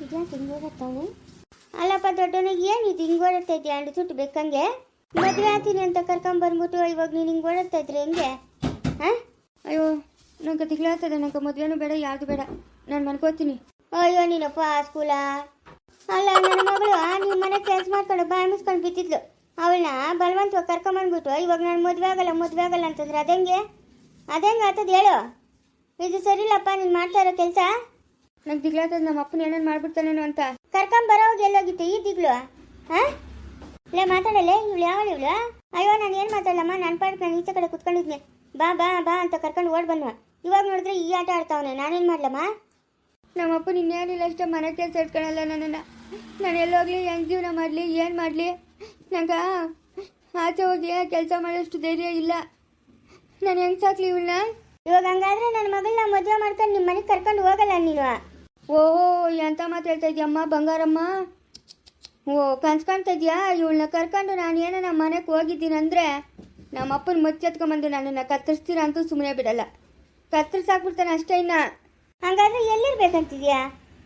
ಇದ್ಯಾಕೆ ಹಿಂಗೆ ಅಲ್ಲಪ್ಪ ದೊಡ್ಡವನಿಗೆ ಏನು ಇದು ಹಿಂಗೆ ಓಡಾಡ್ತಾ ಇದೆಯಾ ಅಂಡು ಸುಟ್ಟು ಬೇಕಂಗೆ ಮದುವೆ ಆತೀನಿ ಅಂತ ಕರ್ಕೊಂಬಂದ್ಬಿಟ್ಟು ಇವಾಗ ನೀನು ಹಿಂಗೆ ಓಡಾಡ್ತಾ ಇದ್ರೆ ಹೆಂಗೆ? ಹಾಂ? ಅಯ್ಯೋ ನಂಗೆ ತಿಗ್ಲಾಗ್ತದೆ ನಂಗೆ ಮದುವೆನೂ ಬೇಡ ಯಾವುದು ಬೇಡ. ನಾನು ಮನ್ಕೋತೀನಿ ಅಯ್ಯೋ ನೀನಪ್ಪ ಸ್ಕೂಲ ಅಲ್ಲ ನನ್ನ ಮಗಳು ನಿಮ್ಮ ಮನೆ ಕೆಲಸ ಮಾಡ್ಕೊಂಡು ಬಾಯಿ ಮುಸ್ಕೊಂಡು ಬಿದ್ದಿದ್ಲು. ಅವಳನ್ನ ಬಲವಂತವಾಗಿ ಕರ್ಕೊಂಬಂದ್ಬಿಟ್ಟು ಇವಾಗ ನಾನು ಮದುವೆ ಆಗಲ್ಲ ಮದುವೆ ಆಗಲ್ಲ ಅಂತಂದ್ರೆ ಅದಂಗೆ? ಅದಂಗೆ ಆಗ್ತದೆ ಹೇಳು? ಇದು ಸರಿಲ್ಲಪ್ಪ ನೀನು ಮಾಡ್ತಾ ಇರೋ ಕೆಲಸ? ನಂಗೆ ತಿಗ್ಲಾಗ್ತದೆ ನಮ್ಮ ಅಪ್ಪನ ಏನೇನು ಮಾಡ್ಬಿಡ್ತಾನೇನೋ ಅಂತ. ಕರ್ಕೊಂಬರೋವಾಗ ಎಲ್ಲೋಗಿತ್ತು ಈ ದಿಗ್ಲು? ಹಾಂ? ಲೇ ಮಾತಾಡಲ್ಲೇ ಇವ್ಳು ಯಾವ ಇವಳು? ಅಯ್ಯೋ ನಾನು ಏನು ಮಾತಾಡಲಮ್ಮ? ನಾನು ಪಾಡಕ್ಕೆ ನಾನು ಈಚೆ ಕಡೆ ಕುತ್ಕೊಂಡಿದ್ನೆ. ಬಾ ಬಾ ಬಾ ಅಂತ ಕರ್ಕೊಂಡು ಓಡ್ ಬಂದ್ವ ಇವಾಗ ನೋಡಿದ್ರೆ ಈ ಆಟ ಆಡ್ತಾವನೆ. ನಾನೇನು ಮಾಡ್ಲಮ್ಮ? ನಮ್ಮ ಅಪ್ಪನ ಇನ್ನೇನಿಲ್ಲ ಅಷ್ಟೇ ಮನೆ ಕೆಲಸ ಇಟ್ಕೊಳಲ್ಲ ನನ್ನನ್ನು. ನಾನು ಎಲ್ಲೋಗ್ಲಿ ಹೆಂಗೆ ಜೀವನ ಮಾಡಲಿ ಏನು ಮಾಡಲಿ? ನಂಗೆ ಆಚೆ ಹೋಗಿ ಕೆಲಸ ಮಾಡೋಷ್ಟು ಧೈರ್ಯ ಇಲ್ಲ. ನಾನು ಹೆಂಗೆ ಸಾಕ್ಲಿ ಇವಳನ್ನ ಇವಾಗ ಹಂಗಾದ್ರೆ ನನ್ನ ಮಗಳನ್ನ ಮದುವೆ ಮಾಡ್ಕೊಂಡು ನಿಮ್ಮ ಮನೆಗೆ ಕರ್ಕೊಂಡು ಹೋಗಲ್ಲ ನೀನು. ಓ ಎಂತ ಮಾತು ಹೇಳ್ತಾ ಇದೆಯಮ್ಮ ಬಂಗಾರಮ್ಮ? ಓ ಕನ್ಸ್ ಕಾಣ್ತಾ ಇದೆಯಾ? ಇವಳನ್ನ ಕರ್ಕೊಂಡು ನಾನು ಏನೋ ನಮ್ಮ ಮನೆಗೆ ಹೋಗಿದ್ದೀನಿ ನಮ್ಮಪ್ಪನ ನಮ್ಮ ಅಪ್ಪನ ಮುಚ್ಚೆತ್ಕೊಂಬಂದು ನನ್ನನ್ನು ಕತ್ತರಿಸ್ತೀರ ಅಂತೂ ಸುಮ್ಮನೆ ಬಿಡಲ್ಲ. ಕತ್ತರಿಸಾಕ್ಬಿಡ್ತಾನೆ ಅಷ್ಟೇ ಇನ್ನ. ಹಂಗಾದ್ರೆ ಎಲ್ಲಿರ್ಬೇಕಂತಿದ್ಯಾ?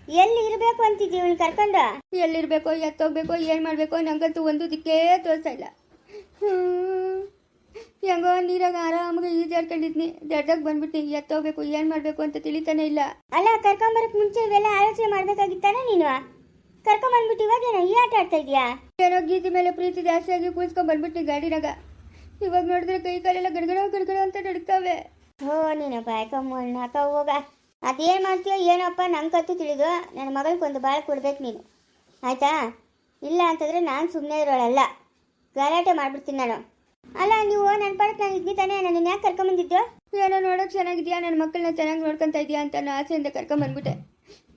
ಎಲ್ಲಿ ಇರಬೇಕು ಅಂತಿದ್ಯ ಇವಳು ಕರ್ಕೊಂಡು? ಎಲ್ಲಿರ್ಬೇಕೋ ಎತ್ತೋಗ್ಬೇಕೋ ಏನು ಮಾಡಬೇಕೋ ನಂಗಂತೂ ಒಂದು ದಿಕ್ಕೇ ತೋರಿಸ್ತಾ ಇಲ್ಲ. ಹ್ಮ್. ಹೆಂಗೋ ನೀರಾಗ ಆರಾಮಾಗಿ ಈಜಾಡ್ಕೊಂಡಿದ್ನಿ. ದಡ್ಡಕ್ ಬಂದ್ಬಿಟ್ಟು ಎತ್ತೋಗ್ಬೇಕು ಏನು ಮಾಡಬೇಕು ಅಂತ ತಿಳಿತಾನೆ ಇಲ್ಲ. ಅಲ್ಲ ಕರ್ಕೊಂಬರಕ್ ಮುಂಚೆ ಇವೆಲ್ಲ ಆಲೋಚನೆ ಮಾಡ್ಬೇಕಾಗಿತ್ತಾನೆ ನೀನು? ಕರ್ಕೊಂಬಂದ್ಬಿಟ್ಟು ಇವಾಗೇನೋ ಈ ಆಟ ಆಡ್ತಾ ಇದೀಯಾ? ಏನೋ ಗೀತೆ ಮೇಲೆ ಪ್ರೀತಿ ಜಾಸ್ತಿ ಆಗಿ ಕೂಲ್ಸ್ಕೊಂಡ್ ಬಂದ್ಬಿಟ್ಟು ಗಾಡಿನಾಗ ಇವಾಗ ನೋಡಿದ್ರೆ ಕೈ ಕಾಲೆಲ್ಲ ಗಡಗಡ ಗಡಗಡ ಅಂತ ನಡುಕ್ತಾವೆ ಓ ನೀನಪ್ಪ ಬಾಯ್ಕಮ್ಮಣ್ಣ ಅಕ್ಕ ಹೋಗ. ಅದೇನ್ ಮಾಡ್ತೀಯೋ ಏನಪ್ಪ ನಂಗಂತೂ ತಿಳಿದು ನನ್ನ ಮಗಳಿಗೊಂದು ಬಾಳ ಕೊಡ್ಬೇಕು ನೀನು. ಆಯ್ತಾ? ಇಲ್ಲ ಅಂತಂದ್ರೆ ನಾನು ಸುಮ್ಮನೆ ಇರೋಳಲ್ಲ. ಗಲಾಟೆ ಮಾಡ್ಬಿಡ್ತೀನಿ ನಾನು. ಅಲ್ಲ ನೀವು ನನ್ನ ಪಾಡಕ್ಕೆ ನಾನು ಇದ್ನಿ ತಾನೇ. ನನ್ನ ಯಾಕೆ ಕರ್ಕೊಂಬಂದಿದ್ದು ಏನೋ ನೋಡೋಕೆ ಚೆನ್ನಾಗಿದೆಯಾ? ನನ್ನ ಮಕ್ಕಳನ್ನ ಚೆನ್ನಾಗಿ ನೋಡ್ಕೊಂತ ಇದೆಯಾ ಅಂತ ನಾನು ಆಸೆಯಿಂದ ಕರ್ಕೊಂಬಂದ್ಬಿಟ್ಟೆ.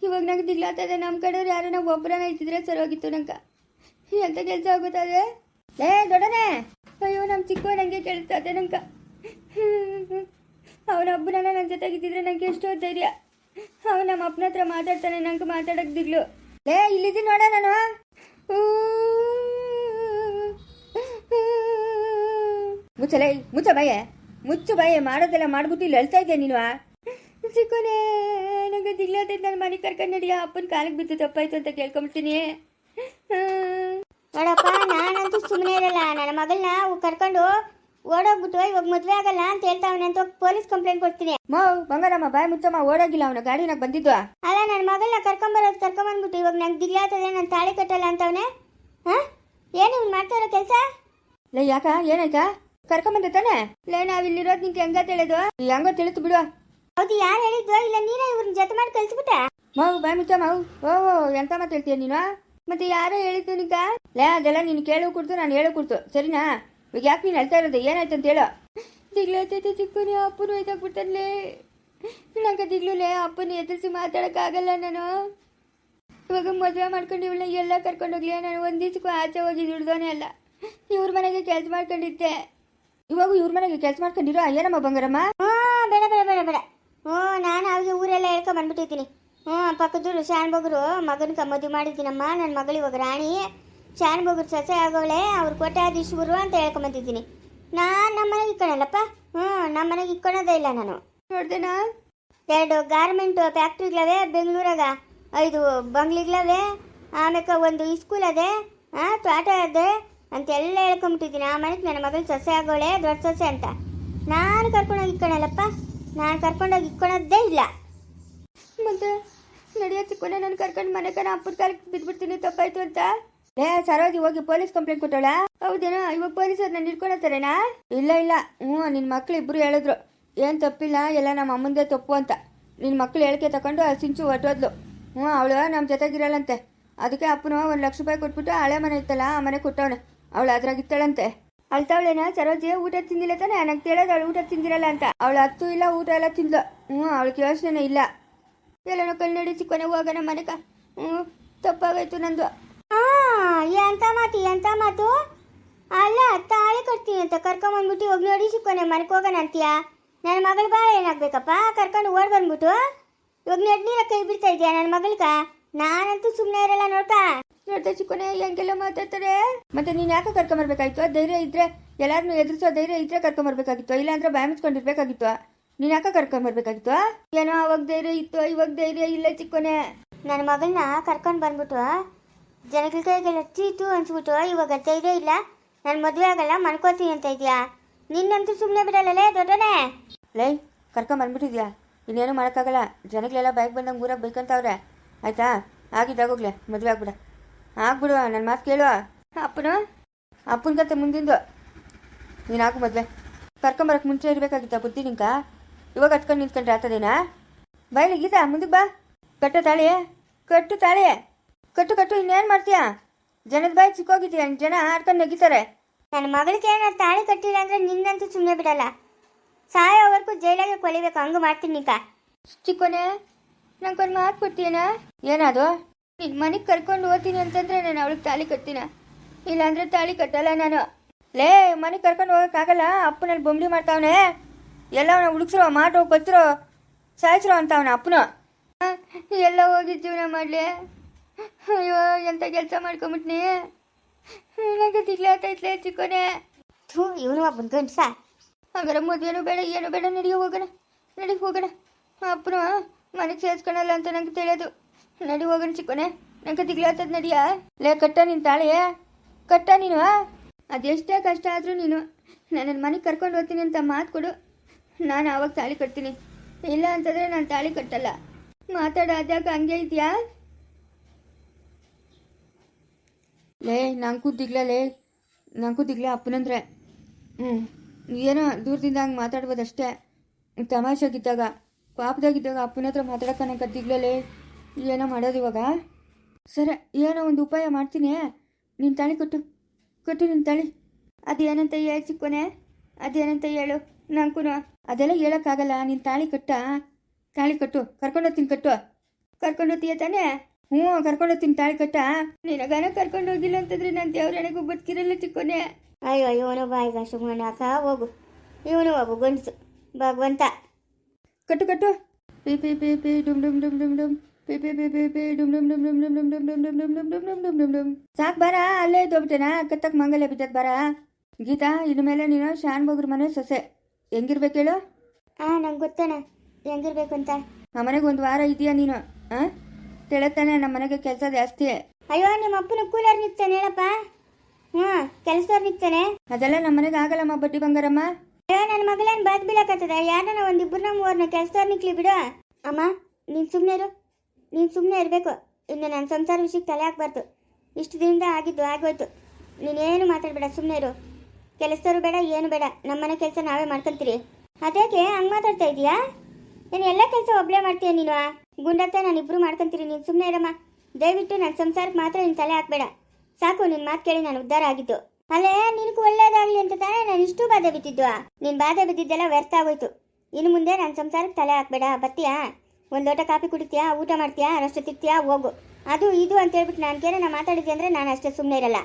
ಇವಾಗ ನಂಗೆ ದಿಗ್ಲಾತದೆ ನಮ್ಮ ಕಡೆಯವ್ರು ಯಾರನ್ನ ಒಬ್ಬರನ್ನ ಇದ್ದಿದ್ರೆ ಸರೋಗಿತ್ತು ನಂಗೆ. ಎಂಥ ಕೆಲಸ ಆಗುತ್ತದೆ ಏ ದೊಡ್ಡನೆ! ಅಯ್ಯೋ ನಮ್ಮ ಚಿಕ್ಕ ನಂಗೆ ಕೇಳಿಸ್ತದೆ ನಂಗೆ. ಅಪ್ಪನನ್ನ ನನ್ನ ಜೊತೆಗಿದ್ದಿದ್ರೆ ನಂಗೆ ಎಷ್ಟೋ ಧೈರ್ಯ. ಅವನು ನಮ್ಮ ಅಪ್ಪನ ಹತ್ರ ಮಾತಾಡ್ತಾನೆ ನಂಗೆ ಮಾತಾಡಕ್ ದಿಗ್ಲು. ಲೇ ಇಲ್ಲಿದ್ದೀನಿ ನೋಡ ನಾನು. ಮುಚ್ಚಲೇ ಮುಚ್ಚ ಭಯ ಮುಚ್ಚು ಬಾಯೆ ಮಾಡೋದೆಲ್ಲ ಮಾಡ್ಬಿಟ್ಟು ಇಲ್ಲಿ ಅಳ್ತಾ ಇದ್ದೆ ನೀನು? ಚಿಕ್ಕನೇ ನಂಗೆ ದಿಗ್ಲಾತೈತೆ ನನ್ನ ಮನೆ ಕರ್ಕೊಂಡು ನಡಿಯ ಅಪ್ಪನ ಕಾಲಿಗೆ ಬಿದ್ದು ತಪ್ಪಾಯ್ತು ಅಂತ ಕೇಳ್ಕೊಂಬಿಡ್ತೀನಿ. ನೋಡಪ್ಪ ನಾನಂತೂ ಸುಮ್ಮನೆ ಇರಲ್ಲ. ನನ್ನ ಮಗಳನ್ನ ಕರ್ಕೊಂಡು ಓಡೋಗ್ಬಿಟ್ಟು ಇವಾಗ ಮದುವೆ ಆಗಲ್ಲ ಅಂತ ಹೇಳ್ತಾವನೆ ಅಂತ ಪೊಲೀಸ್ ಕಂಪ್ಲೇಂಟ್ ಕೊಡ್ತೀನಿ. ಮೋ ಬಂಗಾರಮ್ಮ ಬಾಯ್ ಮುಚ್ಚಮ್ಮ ಓಡೋಗಿಲ್ಲ ಅವನ. ಗಾಡಿನಾಗ ಬಂದಿದ್ದು ಅಲ್ಲ ನನ್ನ ಮಗಳನ್ನ ಕರ್ಕೊಂಬರೋದು ಕರ್ಕೊಂಬಂದ್ಬಿಟ್ಟು ಇವಾಗ ನಂಗೆ ದಿಗ್ಲಾತದೆ ನಾನು ತಾಳಿ ಕಟ್ಟಲ್ಲ ಅಂತವನೆ. ಹಾ ಏನು ಇವ್ನು ಮಾಡ್ತಾ ಇರೋ ಕೆಲಸ? ಲೈ ಯಾಕ? ಏನಾಯ್ತಾ? ಕರ್ಕೊಂಬಂದೆ ತಾನೆ ಲೇ ನಾವ್ ಇಲ್ಲಿರೋದು ನಿಂಗೆ ಹೆಂಗ ತಿಳಿದು? ಹೆಂಗೋ ತಿಳಿತು ಬಿಡು. ಹೌದು ಯಾರು ಹೇಳಿದ್ವ ಇಲ್ಲ ನೀನ ಇವ್ರನ್ನ ಜೊತೆ ಮಾಡಿ ಕಳ್ಸಿಬಿಟ್ಟ? ಮಾವು ಬಾಯ್ ಮುಚ್ಚ ಮಾವು ಓ ಎಂತ ಮಾತು ಹೇಳ್ತೀಯ ನೀನು? ಮತ್ತೆ ಯಾರೋ ಹೇಳಿದ್ದು ನಿಂಗ? ಲೇ ಅದೆಲ್ಲ ನೀನು ಕೇಳು ಕೊಡ್ತು ನಾನು ಹೇಳು ಕೊಡ್ತು ಸರಿನಾ? ಇವಾಗ ಯಾಕೆ ನೀನು ಹೇಳ್ತಾ ಇರೋದು? ಏನಾಯ್ತು ಅಂತ ಹೇಳು. ದಿಗ್ಲೈತೈತೆ ಚಿಕ್ಕನಿ ಅಪ್ಪನು ಹೋಯ್ತಾಗ್ಬಿಡ್ತಾನೆ ನಂಗೆ ದಿಗ್ಲುಲೇ ಅಪ್ಪನ ಎದುರಿಸಿ ಮಾತಾಡೋಕ್ಕಾಗಲ್ಲ ನಾನು. ಇವಾಗ ಮದುವೆ ಮಾಡ್ಕೊಂಡು ಇವಳ ಎಲ್ಲ ಕರ್ಕೊಂಡೋಗ್ಲಿ ನಾನು ಒಂದು ದಿವ್ಸಕ್ಕೂ ಆಚೆ ಹೋಗಿ ದುಡ್ದೋನೆ ಅಲ್ಲ. ಇವ್ರ ಮನೆಗೆ ಕೆಲಸ ಮಾಡ್ಕೊಂಡಿದ್ದೆ. ಇವಾಗ ಇವ್ರ ಮನೆಗೆ ಕೆಲಸ ಮಾಡ್ಕೊಂಡಿರೋ ಏನಮ್ಮ ಬಂಗಾರಮ್ಮ? ಹ್ಞೂ ಬೇಡ ಬೇಡ ಬೇಡ ಬೇಡ. ಹ್ಞೂ ನಾನು ಅವ್ರಿಗೆ ಊರೆಲ್ಲ ಹೇಳ್ಕೊಂಡ್ ಬಂದ್ಬಿಟ್ಟಿರ್ತೀನಿ ಹ್ಞೂ ಪಕ್ಕದೂರು ಬಗರು ಮಗನ ಮದುವೆ ಮಾಡಿದ್ದೀನಮ್ಮ ನನ್ನ ಮಗಳು ಇವಾಗ ರಾಣಿ. ಶಾನ್ ಬಗ್ರು ಸೊಸೆ ಆಗೋಳೆ ಅವ್ರು ಕೋಟ್ಯಾಧೀಶ್ವರು ಅಂತ ಹೇಳ್ಕೊಂಬಂದಿದ್ದೀನಿ ನಾನು ನಮ್ಮ ಮನೆಗೆ ಇಕ್ಕೊಳಲ್ಲಪ್ಪ? ಹ್ಞೂ ನಮ್ಮ ಮನೆಗೆ ಇಕ್ಕೊಳೋದೇ ಇಲ್ಲ ನಾನು. ನೋಡ್ದೇನಾ? ಎರಡು ಗಾರ್ಮೆಂಟು ಫ್ಯಾಕ್ಟ್ರಿಗಳವೆ ಬೆಂಗಳೂರಾಗ. ಐದು ಬಂಗ್ಲಿಗಳವೆ ಆಮೇಲೆ ಒಂದು ಇಸ್ಕೂಲ್ ಅದೇ ಹಾಂ ತೋಟ ಅದೆ ಅಂತೆಲ್ಲ ಹೇಳ್ಕೊಂಬಿಟ್ಟಿದ್ದೀನಿ. ಆ ಮನೆಗೆ ನನ್ನ ಮಗಳು ಸೊಸೆ ಆಗೋಳೆ, ದೊಡ್ಡ ಸೊಸೆ ಅಂತ. ನಾನು ಕರ್ಕೊಂಡೋಗಿ ಇಕ್ಕೊಳಲ್ಲಪ್ಪ? ನಾನು ಕರ್ಕೊಂಡೋಗಿ ಇಕ್ಕೊಳೋದೇ ಇಲ್ಲ. ಮತ್ತೆ ನಡೆಯೋ ಚಿಕ್ಕನೆ ನಾನು ಕರ್ಕೊಂಡು ಮನೆ ಕಣ ಅಪ್ಪನ ಕಾಲಕ್ಕೆ ಬಿದ್ದುಬಿಡ್ತೀನಿ ತಪ್ಪಾಯ್ತು ಅಂತ? ಏ ಸರೋಜಿ ಹೋಗಿ ಪೊಲೀಸ್ ಕಂಪ್ಲೇಂಟ್ ಕೊಟ್ಟೋಳ ಹೌದೇನೋ, ಇವಾಗ ಪೊಲೀಸರು ನಾನು ಹಿಡ್ಕೊಳತ್ತಾರೇನಾ? ಇಲ್ಲ ಇಲ್ಲ. ಹ್ಞೂ ನಿನ್ನ ಮಕ್ಳು ಇಬ್ಬರು ಹೇಳಿದ್ರು. ಏನು ತಪ್ಪಿಲ್ಲ, ಎಲ್ಲ ನಮ್ಮ ಅಮ್ಮಂದೇ ತಪ್ಪು ಅಂತ. ನಿನ್ನ ಮಕ್ಳು ಹೇಳಿಕೆ ತಗೊಂಡು ಆ ಸಿಂಚು ಹೊಟ್ಟೋದ್ಲು ಹ್ಞೂ, ಅವಳು ನಮ್ಮ ಜೊತೆಗಿರಲ್ಲಂತೆ. ಅದಕ್ಕೆ ಅಪ್ಪನು ಒಂದು ಲಕ್ಷ ರೂಪಾಯಿ ಕೊಟ್ಬಿಟ್ಟು ಹಳೆ ಮನೆ ಇತ್ತಲ್ಲ, ಆ ಮನೆ ಕೊಟ್ಟವನೆ. ಅವಳು ಅದ್ರಾಗಿತ್ತಾಳಂತೆ ಅಳ್ತಾವಳೇನ? ಸರೋಜಿ ಊಟ ತಿಂದಿಲ್ಲ ತಾನೆ? ನನಗೆ ಕೇಳೋದು ಊಟ ತಿಂದಿರಲ್ಲ ಅಂತ. ಅವಳು ಹತ್ತು ಇಲ್ಲ, ಊಟ ಎಲ್ಲ ತಿಂದ್ಲು. ಹ್ಞೂ ಅವಳಿಗೆ ಯೋಚನೆ ಇಲ್ಲ. ಎಲ್ಲನೋ ಕನ್ನಡಿ ಚಿಕ್ಕನೆ ಹೋಗೋಣ ಮನೆಗ ಹ್ಞೂ ತಪ್ಪಾಗೋಯ್ತು ನಂದು. ಎಂಥ ಮಾತು ಎಂಥ ಮಾತು? ಅಲ್ಲ, ತಾಳಿ ಕೊಡ್ತೀನಿ ಅಂತ ಕರ್ಕೊಂಬಂದ್ಬಿಟ್ಟು ಹೋಗಿ ನೋಡಿ ಸಿಕ್ಕೋನೆ ಮನೆಗೆ ಹೋಗೋಣ ಅಂತೀಯಾ? ನನ್ನ ಮಗಳು ಭಾಳ ಏನಾಗಬೇಕಪ್ಪ? ಕರ್ಕೊಂಡು ಓಡ್ ಬಂದ್ಬಿಟ್ಟು? ಇವಾಗ ನೆಡ್ ನೀರ ಕೈ ಬಿಡ್ತಾ ಇದೆಯಾ ನನ್ನ ಮಗಳಿಗ? ನಾನಂತೂ ಸುಮ್ಮನೆ ಇರಲ್ಲ ನೋಡ್ತಾ. ನೋಡ್ತಾ ಚಿಕ್ಕನೆ ಹೆಂಗೆಲ್ಲ ಮಾತಾಡ್ತಾರೆ? ಮತ್ತೆ ನೀನು ಯಾಕೆ ಕರ್ಕೊಂಬರ್ಬೇಕಾಗಿತ್ತು? ಧೈರ್ಯ ಇದ್ರೆ ಎಲ್ಲಾರನ್ನೂ ಎದುರಿಸೋ ಧೈರ್ಯ ಇದ್ರೆ ಕರ್ಕೊಂಬರ್ಬೇಕಾಗಿತ್ತು ಇಲ್ಲಾಂದ್ರೆ ಬಾಯ್ ಮುಚ್ಕೊಂಡಿರ್ಬೇಕಾಗಿತ್ತು ನೀನು ಯಾಕೆ ಕರ್ಕೊಂಬರ್ಬೇಕಾಗಿತ್ತು? ಏನೋ ಅವಾಗ ಧೈರ್ಯ ಇತ್ತು ಇವಾಗ ಧೈರ್ಯ ಇಲ್ಲ ಚಿಕ್ಕನೆ. ನನ್ನ ಮಗಳನ್ನ ಕರ್ಕೊಂಡು ಬಂದ್ಬಿಟ್ಟು ಜನಗಳ ಕೈಗೆಲ್ಲ ಚೀತು ಅನ್ಸ್ಬಿಟ್ಟು ಇವಾಗ ಧೈರ್ಯ ಇಲ್ಲ. ನಾನು ಮದುವೆ ಆಗಲ್ಲ ಮನ್ಕೋತೀನಿ ಅಂತ ಇದೆಯಾ? ನಿನ್ನಂತೂ ಸುಮ್ಮನೆ ಬಿಡಲ್ಲಲೇ ದೊಡ್ಡನೇ? ಲೈ ಕರ್ಕೊಂಡ್ ಬಂದ್ಬಿಟ್ಟಿದ್ಯಾ ಇನ್ನೇನು ಮಾಡೋಕ್ಕಾಗಲ್ಲ. ಜನಗಳೆಲ್ಲ ಬೈಕ್ ಬಂದಂಗೆ ಊರಾಗ ಬೇಕಂತವ್ರೆ. ಆಯ್ತಾ? ಆಗಿದ್ದಾಗೋಗ್ಲೆ ಮದುವೆ ಆಗ್ಬಿಡ. ಆಗ್ಬಿಡು ನನ್ನ ಮಾತು ಕೇಳುವ. ಅಪ್ಪನ? ಅಪ್ಪನ ಕತೆ ಮುಂದಿಂದು. ನೀನು ಹಾಕು ಮದುವೆ. ಕರ್ಕೊಂಬರಕ್ಕೆ ಮುಂಚೆ ಇರಬೇಕಾಗಿತ್ತ ಬುದ್ಧಿ ನಿಂಕ? ಇವಾಗ ಹತ್ಕೊಂಡು ನಿಂತ್ಕೊಂಡ್ರೆ ಆತದೇನಾ ಬಯಲಿ ಗೀತಾ ಮುಂದಕ್ಕೆ ಬಾ. ಕಟ್ಟು ತಾಳಿ. ಕಟ್ಟು ತಾಳಿ. ಕಟ್ಟು ಕಟ್ಟು ಇನ್ನೇನು ಮಾಡ್ತೀಯಾ? ಜನದ ಬಾಯಿ ಚಿಕ್ಕೋಗಿದ್ದೀಯ ಜನ ಆಡ್ಕೊಂಡು ನಗಿತಾರೆ. ನನ್ನ ಮಗಳಿಗೆ ಏನಾದ್ರು ತಾಳಿ ಕಟ್ಟಿಲ್ಲ ಅಂದರೆ ನಿನ್ನಂತೂ ಸುಮ್ಮನೆ ಬಿಡಲ್ಲ. ಸಾಯೋವರೆಗೂ ಜೈಲಾಗೆ ಕೊಳಿಬೇಕು ಹಂಗೆ ಮಾಡ್ತೀನಿ ನಿಕ. ಚಿಕ್ಕೋನೆ ನಂಗೊಂದು ಮಾತು ಕೊಡ್ತೀಯನ? ಏನದು? ನಿನ್ನ ಮನೆಗೆ ಕರ್ಕೊಂಡು ಹೋಗ್ತೀನಿ ಅಂತಂದ್ರೆ ನಾನು ಅವಳಿಗೆ ತಾಳಿ ಕಟ್ತೀನ? ಇಲ್ಲಾಂದ್ರೆ ತಾಳಿ ಕಟ್ಟಲ್ಲ ನಾನು. ಲೇ, ಮನೆಗೆ ಕರ್ಕೊಂಡು ಹೋಗೋಕ್ಕಾಗಲ್ಲ ಅಪ್ಪನಲ್ಲಿ ಬೊಂಬಡಿ ಮಾಡ್ತಾವನೆ. ಎಲ್ಲವನ್ನ ಹುಡುಕ್ಸ್ರೋ ಮಾಟೋ ಕೊತ್ತಿರೋ ಸಾಯಿಸ್ರೋ ಅಂತ ಅವನ ಅಪ್ಪನ. ಎಲ್ಲ ಹೋಗಿ ಜೀವನ ಮಾಡಲಿ. ಅಯ್ಯೋ ಎಂಥ ಕೆಲಸ ಮಾಡ್ಕೊಂಬಿಟ್ನಿ. ನನಗೆ ತಿಗ್ಲಾತೈತ್ಲೆ ಚಿಕ್ಕೋನೆ. ಥೂ, ಇವನು ಒಬ್ಬನ ಸಾ. ಹಾಗಾದ್ರೆ ಮದುವೆನೂ ಬೇಡ, ಏನು ಬೇಡ ನಡಿಯೋ ಹೋಗೋಣ. ನಡಿ ಹೋಗೋಣ. ಅಪ್ಪನು ಮನೆಗೆ ಸೇರಿಸ್ಕೊಳಲ್ಲ ಅಂತ ನಂಗೆ ತಿಳಿಯೋದು. ನಡಿ ಹೋಗೋಣ ಚಿಕ್ಕೋನೆ ನಂಗೆ ತಿಗ್ಲಾತದ ನಡಿಯ ಲೇ, ಕಟ್ಟ ನಿನ್ ತಾಳಿ ಕಟ್ಟ ನೀನು ಅದೆಷ್ಟೇ ಕಷ್ಟ ಆದರೂ ನೀನು ನನ್ನ ಮನೆಗೆ ಕರ್ಕೊಂಡು ಹೋಗ್ತೀನಿ ಅಂತ ಮಾತು ಕೊಡು. ನಾನು ಆವಾಗ ತಾಳಿ ಕಟ್ತೀನಿ. ಇಲ್ಲ ಅಂತಂದ್ರೆ ನಾನು ತಾಳಿ ಕಟ್ಟಲ್ಲ. ಮಾತಾಡೋ ಹಂಗೆ ಇದೆಯಾ? ಲೇ, ನಂಗೂ ದಿಗ್ಲ ಲೇ. ನಂಗೂ ದಿಗ್ಲ ಅಪ್ಪನಂದ್ರೆ. ಹ್ಞೂ ಏನೋ ದೂರದಿಂದ ಹಂಗೆ ಮಾತಾಡ್ಬೋದಷ್ಟೇ. ತಮಾಷಾಗಿದ್ದಾಗ ಪಾಪದಾಗಿದ್ದಾಗ ಅಪ್ಪನ ಹತ್ರ ಮಾತಾಡೋಕೆ ನಂಗೆ ದಿಗ್ಲಲೇ ಏನೋ ಮಾಡೋದು ಇವಾಗ? ಸರಿ ಏನೋ ಒಂದು ಉಪಾಯ ಮಾಡ್ತೀನಿ. ನಿನ್ನ ತಾಳಿ ಕೊಟ್ಟು ಕೊಟ್ಟು ನಿನ್ನ ತಾಳಿ. ಅದೇನಂತ ಹೇಳಿ ಚಿಕ್ಕೋನೆ ಅದೇನಂತ ಹೇಳು? ನಂಗೂ ಅದೆಲ್ಲ ಹೇಳೋಕ್ಕಾಗಲ್ಲ. ನೀನು ತಾಳಿ ಕಟ್ಟ ತಾಳಿ ಕಟ್ಟು ಕರ್ಕೊಂಡು ಹೋಗ್ತೀನಿ ಕಟ್ಟು. ಕರ್ಕೊಂಡು ಹೋಗ್ತೀಯ ತಾನೇ? ಹ್ಞೂ ಕರ್ಕೊಂಡು ಹೋಗ್ತೀನಿ ತಾಳಿ ಕಟ್ಟ. ನಿನಗಾನ ಕರ್ಕೊಂಡು ಹೋಗಿಲ್ಲ ಅಂತಂದ್ರೆ ನಾನು ದೇವ್ರಣೆಗೂ ಬದುಕಿರಲ್ಲ ಚಿಕ್ಕೋನೆ ಅಯ್ಯೋ ಇವನು ಬಾಯಿಗ ಸುಮ್ಮನೆ ಅಕ್ಕ ಹೋಗು. ಇವನು ಹೋಗು ಗಂಡಸು. ಭಗವಂತ. ಕಟ್ಟು ಕಟ್ಟು. ಪಿ ಪಿ ಪಿ ಪಿ ಡುಮ್ ಡುಮ್ ಡುಮ್ ಡುಮ್ ಡುಮ್. ಸಾಕ್ ಬರ ಅಲ್ಲೇ ಇದ್ದೋಗ್ಬಿಟ್ಟೇನ? ಕತ್ತಕ್ ಮಂಗಲ ಬಿದ್ದದ್ ಬರ? ಗೀತಾ ಇನ್ನು ಮೇಲೆ ನೀನು ಶಾನ್ ಬಗ್ರ ಮನೆ ಸೊಸೆ. ಹೆಂಗಿರ್ಬೇಕು ಹೇಳು? ಆ ನಂಗೆ ಗೊತ್ತಣ ಹೆಂಗಿರ್ಬೇಕು ಅಂತ. ನಮ್ಮ ಮನೆಗೆ ಒಂದು ವಾರ ಇದೆಯಾ ನೀನು? ಆ? ತಿಳತ್ತಾನೆ ನಮ್ಮ ಮನೆಗೆ ಕೆಲಸ ಜಾಸ್ತಿ. ಅಯ್ಯೋ ನಿಮ್ಮ ಅಪ್ಪನ ಕೂಲರ್ ನಿಂತಾನೆ ಹೇಳಪ್ಪ. ಹ್ಞೂ ಕೆಲಸದವ್ರು ನಿಲ್ತಾನೆ ಅದೆಲ್ಲ ನಮ್ಮ ಮನೆಗೆ ಆಗಲ್ಲಮ್ಮ ಬಡ್ಡಿ ಬಂಗಾರಮ್ಮ. ಅಯ್ಯೋ ನನ್ನ ಮಗಳೇನು ಬಾದ್ ಬೀಳಕತ್ತದ? ಯಾರನ್ನ ಒಂದಿಬ್ಬರನ್ನ ಮೂವರನ್ನ ಕೆಲಸದವ್ರು ನಿಕ್ಲಿ ಬಿಡು. ಅಮ್ಮ ನೀನು ಸುಮ್ಮನೆ ಇರು. ನೀನು ಸುಮ್ಮನೆ ಇರಬೇಕು. ಇನ್ನು ನನ್ನ ಸಂಸಾರ ವಿಷಯಕ್ಕೆ ತಲೆ ಹಾಕ್ಬಾರ್ದು. ಇಷ್ಟು ದಿನದಿಂದ ಆಗಿದ್ದು, ಆಗೋಯ್ತು. ನೀನೇನು ಮಾತಾಡಬೇಡ ಸುಮ್ಮನೆ ಇರು. ಕೆಲಸದವರು ಬೇಡ, ಏನು ಬೇಡ. ನಮ್ಮನೆ ಕೆಲಸ ನಾವೇ ಮಾಡ್ಕೊಂತೀರಿ. ಅದಕ್ಕೆ ಹಂಗೆ ಮಾತಾಡ್ತಾ ಇದೀಯಾ? ನಾನು ಎಲ್ಲ ಕೆಲಸ ಒಬ್ಬಳೇ ಮಾಡ್ತೀಯ ನೀನು ಗುಂಡತ್ತೆ ನಾನು ಇಬ್ರು ಮಾಡ್ಕೊಂತೀರಿ, ನೀನು ಸುಮ್ಮನೆ ಇರಮ್ಮ. ದಯವಿಟ್ಟು ನನ್ನ ಸಂಸಾರಕ್ಕೆ ಮಾತ್ರ ನೀನು ತಲೆ ಹಾಕ್ಬೇಡ. ಸಾಕು ನಿನ್ನ ಮಾತು ಕೇಳಿ ನಾನು ಉದ್ಧಾರ ಆಗಿದ್ದು. ಅಲ್ಲೇ, ನಿನಗೂ ಒಳ್ಳೇದಾಗಲಿ ಅಂತ ತಾನೇ ನಾನು ಇಷ್ಟು ಬಾಧೆ ಬಿದ್ದಿದ್ದು ನಿನ್ನ ಬಾಧೆ ಬಿದ್ದಿದ್ದೆಲ್ಲ ವ್ಯರ್ಥ ಆಗೋಯ್ತು. ಇನ್ನು ಮುಂದೆ ನನ್ನ ಸಂಸಾರಕ್ಕೆ ತಲೆ ಹಾಕ್ಬೇಡ ಬರ್ತೀಯಾ ಒಂದು ಲೋಟ ಕಾಫಿ ಕುಡಿತೀಯಾ, ಊಟ ಮಾಡ್ತೀಯಾ ಅಷ್ಟು ತಿಕ್ತೀಯಾ ಹೋಗು. ಅದು ಇದು ಅಂತ ಹೇಳ್ಬಿಟ್ಟು ನಾನು ಕೇಳ ಮಾತಾಡಿದ್ದೆ ಅಂದರೆ ನಾನು ಅಷ್ಟೇ ಸುಮ್ಮನೆ ಇರಲ್ಲ.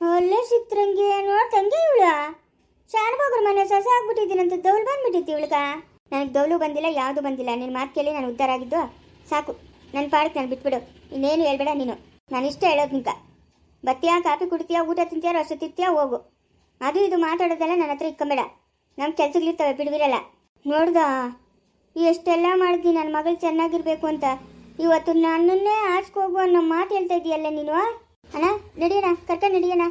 ಒಳ್ಳೆ ಸಿಕ್ತಂಗೆ ನೋಡ್ತಂಗೆ ಇವಳು. ಶಾನಭಾಗ್ರ ಮನೆ ಸೊಸೆ ಆಗ್ಬಿಟ್ಟಿದ್ದೀನಂತ ದೌಲು ಬಂದ್ಬಿಟ್ಟಿತ್ತು ಇವಳ್ಗ. ನನಗೆ ದೌಲು ಬಂದಿಲ್ಲ, ಯಾವುದು ಬಂದಿಲ್ಲ. ನಿನ್ನ ಮಾತು ಕೇಳಿ ನಾನು ಉದ್ಧಾರ ಆಗಿದ್ದು ಸಾಕು. ನನ್ನ ಪಾಡಕ್ಕೆ ನಾನು ಬಿಟ್ಬಿಡು. ಇನ್ನೇನು ಹೇಳ್ಬೇಡ ನೀನು. ನಾನು ಇಷ್ಟ ಹೇಳೋದು ನಿಂಕ ಬತ್ತೀಯಾ, ಕಾಫಿ ಕುಡ್ತೀಯಾ, ಊಟ ತಿಂತೀಯಾ ರಸ ತಿಂತೀಯಾ, ಹೋಗು. ಅದು ಇದು ಮಾತಾಡೋದೆಲ್ಲ ನನ್ನ ಹತ್ರ ಇಕ್ಕಂಬೇಡ. ನಮ್ಮ ಕೆಲ್ಸಗಳಿರ್ತವೆ, ಬಿಡುವಿರಲ್ಲ. ನೋಡ್ದ? ಎಷ್ಟೆಲ್ಲ ಮಾಡಿದ್ನಿ ನನ್ನ ಮಗಳು ಚೆನ್ನಾಗಿರ್ಬೇಕು ಅಂತ. ಇವತ್ತು ನನ್ನನ್ನೇ ಆಚೆಗೆ ಹೋಗು ಅನ್ನೋ ಮಾತು ಹೇಳ್ತಾ ಇದೆಯಲ್ಲ ನೀನು ಅಣ್ಣ ನಡಿಯೋಣ ಕರ್ಕ ನಡಿಯೋಣ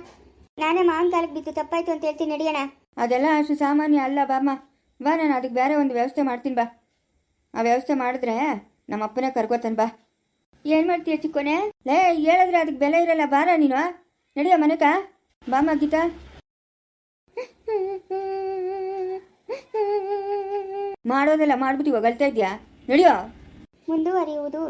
ನಾನೇ ಮಾವನ ಕಾಲಕ್ಕೆ ಬಿದ್ದು ತಪ್ಪಾಯ್ತು ಅಂತ ಹೇಳ್ತೀನಿ ನಡಿಯೋಣ ಅದೆಲ್ಲ ಅಷ್ಟು ಸಾಮಾನ್ಯ ಅಲ್ಲ ಬಾಮ್ಮ. ಬಾ, ನಾನು ಅದಕ್ಕೆ ಬೇರೆ ಒಂದು ವ್ಯವಸ್ಥೆ ಮಾಡ್ತೀನಿ, ಬಾ. ಆ ವ್ಯವಸ್ಥೆ ಮಾಡಿದ್ರೆ ನಮ್ಮ ಅಪ್ಪನೇ ಕರ್ಕೋತಾನೆ, ಬಾ. ಏನು ಮಾಡ್ತೀಯ ಚಿಕ್ಕೋನೆ? ಲೇ, ಹೇಳಿದ್ರೆ ಅದಕ್ಕೆ ಬೆಲೆ ಇರಲ್ಲ, ಬಾರ ನೀನು ನಡಿಯ ಮನೆಕ ಬಾಮ್ಮ, ಗೀತಾ. ಮಾಡೋದೆಲ್ಲ ಮಾಡ್ಬಿಟ್ಟು ಇವಾಗ ಅಳ್ತಾ ಇದೆಯಾ ನಡಿಯೋ? ಮುಂದುವರಿಯುವುದು.